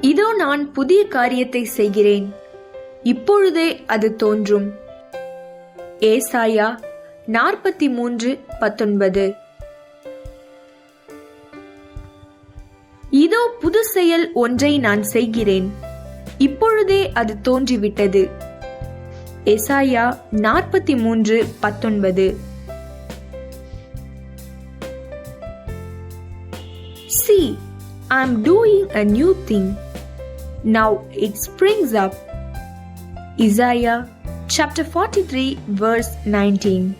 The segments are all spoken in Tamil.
இதோ நான் புதிய காரியத்தை செய்கிறேன். இப்பொழுதே அது தோன்றும். ஏசாயா நாற்பத்தி மூன்று பத்தொன்பது. இதோ புது செயல் ஒன்றை நான் செய்கிறேன். இப்பொழுதே அது தோன்றிவிட்டது. எசாயா நாற்பத்தி மூன்று பத்தொன்பது. See I am doing a new thing Now it springs up. Isaiah chapter 43 verse 19.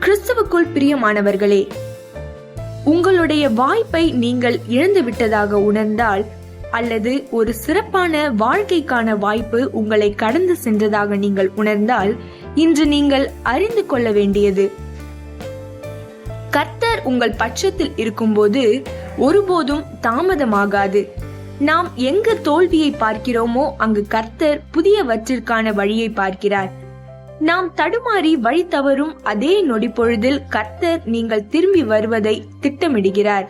கிறிஸ்துவுக்குள் பிரியமானவர்களே உங்களுடைய வாய்ப்பை நீங்கள் இழந்து விட்டதாக உணர்ந்தால் அல்லது ஒரு சிறப்பான வாழ்க்கைக்கான வாய்ப்பு உங்களை கடந்து சென்றதாக நீங்கள் உணர்ந்தால் இன்று நீங்கள் அறிந்து கொள்ள வேண்டியது கர்த்தர் உங்கள் பட்சத்தில் இருக்கும்போது ஒருபோதும் தாமதமாகாது. நாம் எங்கு தோல்வியை பார்க்கிறோமோ அங்கு கர்த்தர் புதியவற்றிற்கான வழியை பார்க்கிறார். நாம் தடுமாறி வழி தவறும் அதே நொடிப்பொழுதில் கர்த்தர் நீங்கள் திரும்பி வருவதை திட்டமிடுகிறார்.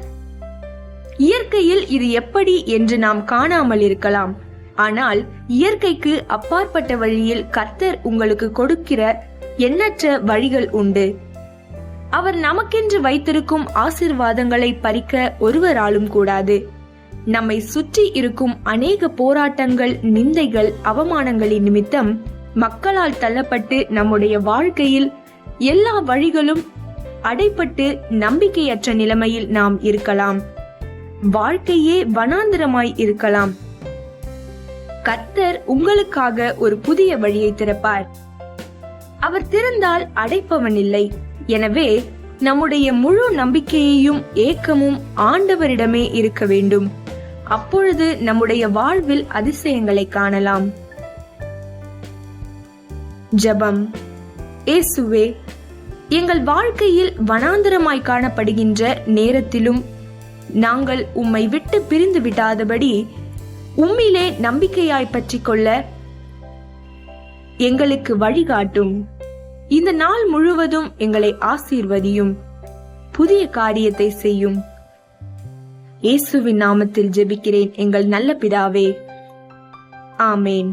இயற்கையில் இது எப்படி என்று நாம் காணாமல் இருக்கலாம். ஆனால் இயற்கைக்கு அப்பாற்பட்ட வழியில் கர்த்தர் உங்களுக்கு கொடுக்கிற எண்ணற்ற வழிகள் உண்டு. அவர் நமக்கென்று வைத்திருக்கும் ஆசிர்வாதங்களை பறிக்க ஒருவராலும் கூடாது. நம்மை சுற்றி இருக்கும் அநேக போராட்டங்கள் நிந்தைகள் அவமானங்களின் நிமித்தம் மக்களால் தள்ளப்பட்டு நம்முடைய வாழ்க்கையில் எல்லா வழிகளும் அடைப்பட்டு நம்பிக்கையற்ற நிலைமையில் நாம் இருக்கலாம். வாழ்க்கையே வனாந்திரமாய் இருக்கலாம். கர்த்தர் உங்களுக்காக ஒரு புதிய வழியை திறப்பார். அவர் திறந்தால் அடைப்பவன் இல்லை. எனவே நம்முடைய முழு நம்பிக்கையையும் ஏக்கமும் ஆண்டவரிடமே இருக்க வேண்டும். அப்பொழுது நம்முடைய வாழ்வில் அதிசயங்களை காணலாம். ஜபம். ஏசுவே எங்கள் வாழ்க்கையில் வனாந்தரமாய் காணப்படுகின்ற நேரத்திலும் நாங்கள் உம்மை விட்டு பிரிந்து விடாதபடி உம்மிலே நம்பிக்கையாய் பற்றிக் கொள்ள எங்களுக்கு வழிகாட்டும். இந்த நாள் முழுவதும் எங்களை ஆசீர்வதியும். புதிய காரியத்தை செய்யும். இயேசுவின் நாமத்தில் ஜெபிக்கிறேன் எங்கள் நல்ல பிதாவே. ஆமேன்.